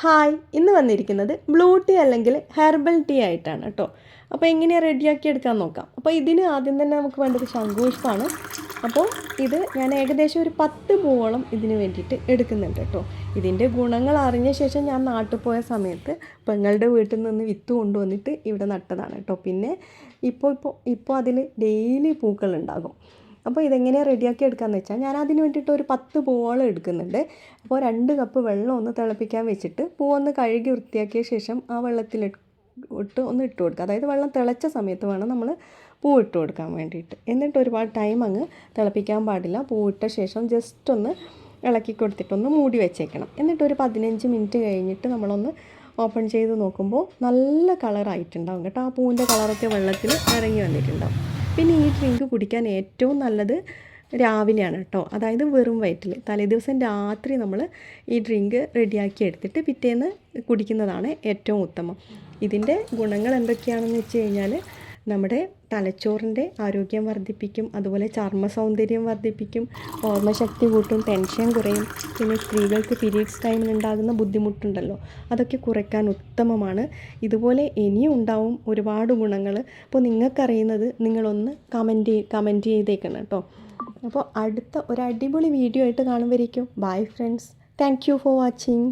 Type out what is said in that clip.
Hi ഇന്ന് വന്നിരിക്കുന്നത് blue tea അല്ലെങ്കിൽ ഹെർബൽ ടീ ആയിട്ടാണ് കേട്ടോ. അപ്പോൾ എങ്ങനെയാണ് റെഡിയാക്കി എടുക്കാൻ നോക്കാം. അപ്പോൾ ഇതിന് ആദ്യം തന്നെ നമുക്ക് വേണ്ടത് ശംഖുപുഷ്പമാണ് അപ്പോൾ ഇത് ഞാൻ ഏകദേശം ഒരു പത്ത് പൂവോളം ഇതിന് വേണ്ടിയിട്ട് എടുക്കുന്നുണ്ട് കേട്ടോ. ഇതിന്റെ ഗുണങ്ങൾ അറിഞ്ഞ ശേഷം ഞാൻ നാട്ടിൽ പോയ സമയത്ത് പെങ്ങളുടെ വീട്ടിൽ നിന്ന് വിത്ത് കൊണ്ടുവന്നിട്ട് ഇവിടെ നട്ടതാണ് കേട്ടോ. പിന്നെ ഇപ്പോൾ ഇപ്പോൾ ഇപ്പോൾ അതിൽ ഡെയിലി പൂക്കളുണ്ടാകും അപ്പോൾ ഇതെങ്ങനെയാണ് റെഡിയാക്കി എടുക്കാമെന്ന് വെച്ചാൽ ഞാൻ അതിന് വേണ്ടിയിട്ട് ഒരു പത്ത് പൂവോളം എടുക്കുന്നുണ്ട്. അപ്പോൾ രണ്ട് കപ്പ് വെള്ളം ഒന്ന് തിളപ്പിക്കാൻ വെച്ചിട്ട് പൂവൊന്ന് കഴുകി വൃത്തിയാക്കിയ ശേഷം ആ വെള്ളത്തിൽ ഇട്ട് ഒന്ന് ഇട്ട് കൊടുക്കുക. അതായത് വെള്ളം തിളച്ച സമയത്ത് വേണം നമ്മൾ പൂ ഇട്ട് കൊടുക്കാൻ വേണ്ടിയിട്ട്. എന്നിട്ട് ഒരുപാട് ടൈം അങ്ങ് തിളപ്പിക്കാൻ പാടില്ല. പൂ ഇട്ട ശേഷം ജസ്റ്റ് ഒന്ന് ഇളക്കി കൊടുത്തിട്ടൊന്ന് മൂടി വെച്ചേക്കണം. എന്നിട്ട് ഒരു പതിനഞ്ച് മിനിറ്റ് കഴിഞ്ഞിട്ട് നമ്മളൊന്ന് ഓപ്പൺ ചെയ്ത് നോക്കുമ്പോൾ നല്ല കളറായിട്ടുണ്ടാവും കേട്ടോ. ആ പൂവിന്റെ കളറൊക്കെ വെള്ളത്തിൽ ഇറങ്ങി വന്നിട്ടുണ്ടാവും. പിന്നെ ഈ ഡ്രിങ്ക് കുടിക്കാൻ ഏറ്റവും നല്ലത് രാവിലെയാണ് കേട്ടോ. അതായത് വെറും വയറ്റിൽ. തലേദിവസം രാത്രി നമ്മൾ ഈ ഡ്രിങ്ക് റെഡിയാക്കി എടുത്തിട്ട് പിറ്റേന്ന് കുടിക്കുന്നതാണ് ഏറ്റവും ഉത്തമം. ഇതിന്റെ ഗുണങ്ങൾ എന്തൊക്കെയാണെന്ന് വെച്ച് കഴിഞ്ഞാൽ നമ്മുടെ തലച്ചോറിന്റെ ആരോഗ്യം വർദ്ധിപ്പിക്കും അതുപോലെ ചർമ്മ സൗന്ദര്യം വർദ്ധിപ്പിക്കും ഓർമ്മശക്തി കൂട്ടും ടെൻഷൻ കുറയും പിന്നെ സ്ത്രീകൾക്ക് പീരീഡ്സ് ടൈമിൽ ഉണ്ടാകുന്ന ബുദ്ധിമുട്ടുണ്ടല്ലോ അതൊക്കെ കുറയ്ക്കാൻ ഉത്തമമാണ്. ഇതുപോലെ ഇനിയും ഉണ്ടാവും ഒരുപാട് ഗുണങ്ങൾ. അപ്പോൾ നിങ്ങൾക്കറിയുന്നത് നിങ്ങളൊന്ന് കമന്റ് കമന്റ് ചെയ്തേക്കണം കേട്ടോ. അപ്പോൾ അടുത്ത ഒരു അടിപൊളി വീഡിയോ ആയിട്ട് കാണുമ്പോഴേക്കും. Bye friends thank you for watching